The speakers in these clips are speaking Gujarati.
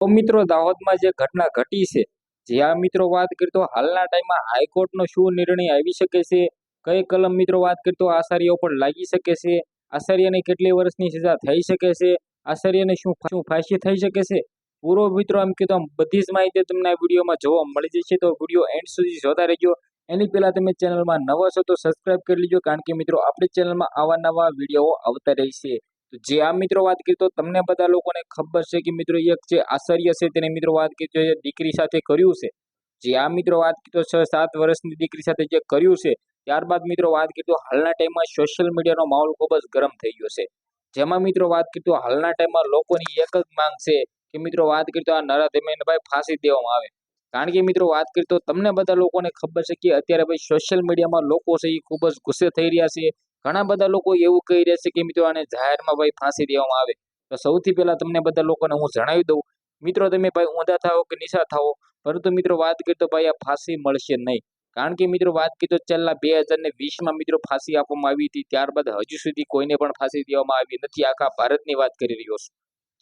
તો મિત્રો, દાહોદમાં જે ઘટના ઘટી છે જ્યાં મિત્રો વાત કરતો હાલના ટાઈમમાં હાઈકોર્ટનો શું નિર્ણય આવી શકે છે? કઈ કલમ મિત્રો વાત કરતો આચાર્ય ઉપર લાગી શકે છે? આચાર્યને કેટલી વર્ષની સજા થઈ શકે છે? આચાર્યને શું શું ફાંસી થઈ શકે છે? પૂરો મિત્રો, એમ કીધું બધી જ માહિતી તમને આ વિડીયોમાં જોવા મળી જશે, તો વીડિયો એન્ડ સુધી જોતા રહેજો. એની પહેલાં તમે ચેનલમાં નવા છો, તો સબસ્ક્રાઇબ કરી લેજો, કારણ કે મિત્રો, આપણી ચેનલમાં આવા નવા વીડિયો આવતા રહેશે તો જે આ મિત્રો વાત કરી, તો તમને બધા લોકોને ખબર છે કે મિત્રો એક જે આશ્ચર્ય છે તેને મિત્રો વાત કરી, તો દીકરી સાથે કર્યું છે. જે આ મિત્રો વાત કરી, તો છ સાત વર્ષની દીકરી સાથે જે કર્યું છે, ત્યારબાદ મિત્રો વાત કરી, તો હાલના ટાઈમમાં સોશિયલ મીડિયાનો માહોલ ખૂબ જ ગરમ થઈ ગયો છે. જેમાં મિત્રો વાત કરી, તો હાલના ટાઈમમાં લોકોની એક જ માંગ છે કે મિત્રો વાત કરી, તો આ નરાધમભાઈ ફાંસી દેવામાં આવે. કારણ કે મિત્રો વાત કરી, તો તમને બધા લોકોને ખબર છે કે અત્યારે ભાઈ સોશિયલ મીડિયામાં લોકો છે એ ખૂબ જ ગુસ્સે થઈ રહ્યા છે ઘણા બધા લોકો એવું કહી રહ્યા છે કે મિત્રો આને જાહેરમાં ભાઈ ફાંસી દેવામાં આવે. તો સૌથી પહેલા તમને બધા લોકોને હું જણાવી દઉં. મિત્રો તમે ભાઈ ઊંધા થાઓ કે નિશા થાઓ? પરંતુ મિત્રો વાત કરીએ તો ભાઈ આ ફાંસી મળશે નહીં. કારણ કે મિત્રો વાત કરીએ તો છેલ્લા બે હજાર ને વીસમાં મિત્રો ફાંસી આપવામાં આવી હતી. ત્યારબાદ હજુ સુધી કોઈને પણ ફાંસી દેવામાં આવી નથી. આખા ભારતની વાત કરી રહ્યો છું.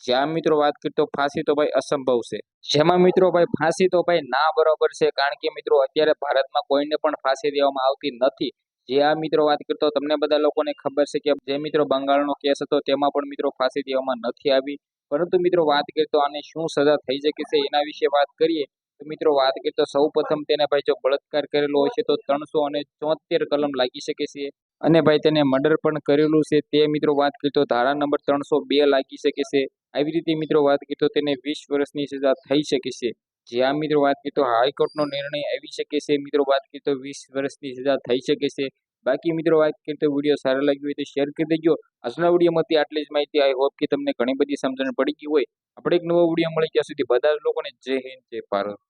જ્યાં મિત્રો વાત કરીએ તો ફાંસી તો ભાઈ અસંભવ છે. જેમાં મિત્રો ભાઈ ફાંસી તો ભાઈ ના બરોબર છે. કારણ કે મિત્રો અત્યારે ભારતમાં કોઈને પણ ફાંસી દેવામાં આવતી નથી. જે આ મિત્રો વાત કરતો તમને બધા લોકોને ખબર છે કે જે મિત્રો બંગાળનો કેસ હતો, તેમાં પણ મિત્રો ફાંસી દેવામાં નથી આવી. પરંતુ મિત્રો વાત કરીએ તો આને શું સજા થઈ શકે છે એના વિશે વાત કરીએ, તો મિત્રો વાત કરીએ તો સૌ પ્રથમ તેને ભાઈ જો બળાત્કાર કરેલો હોય છે, તો ત્રણસો અને ચોતેર કલમ લાગી શકે છે. અને ભાઈ તેને મર્ડર પણ કરેલું છે, તે મિત્રો વાત કરીએ તો ધારા નંબર ત્રણસો બે લાગી શકે છે. આવી રીતે મિત્રો વાત કરીએ તો તેને વીસ વર્ષની સજા થઈ શકે છે. જે આ મિત્રો વાત કરીએ તો હાઈકોર્ટનો નિર્ણય આવી શકે છે. મિત્રો વાત કરીએ તો વીસ વર્ષની સજા થઈ શકે છે. બાકી મિત્રો વાત કરીએ તો વીડિયો સારો લાગ્યો હોય તો શેર કરી દેજો. આજના વિડીયોમાંથી આટલી જ માહિતી. આઈ હોપ કે તમને ઘણી બધી સમજણ પડી ગઈ હોય. આપણે એક નવો વીડિયો મળી ગયા સુધી બધા જ લોકોને જય હિન્દ, જય ભારત.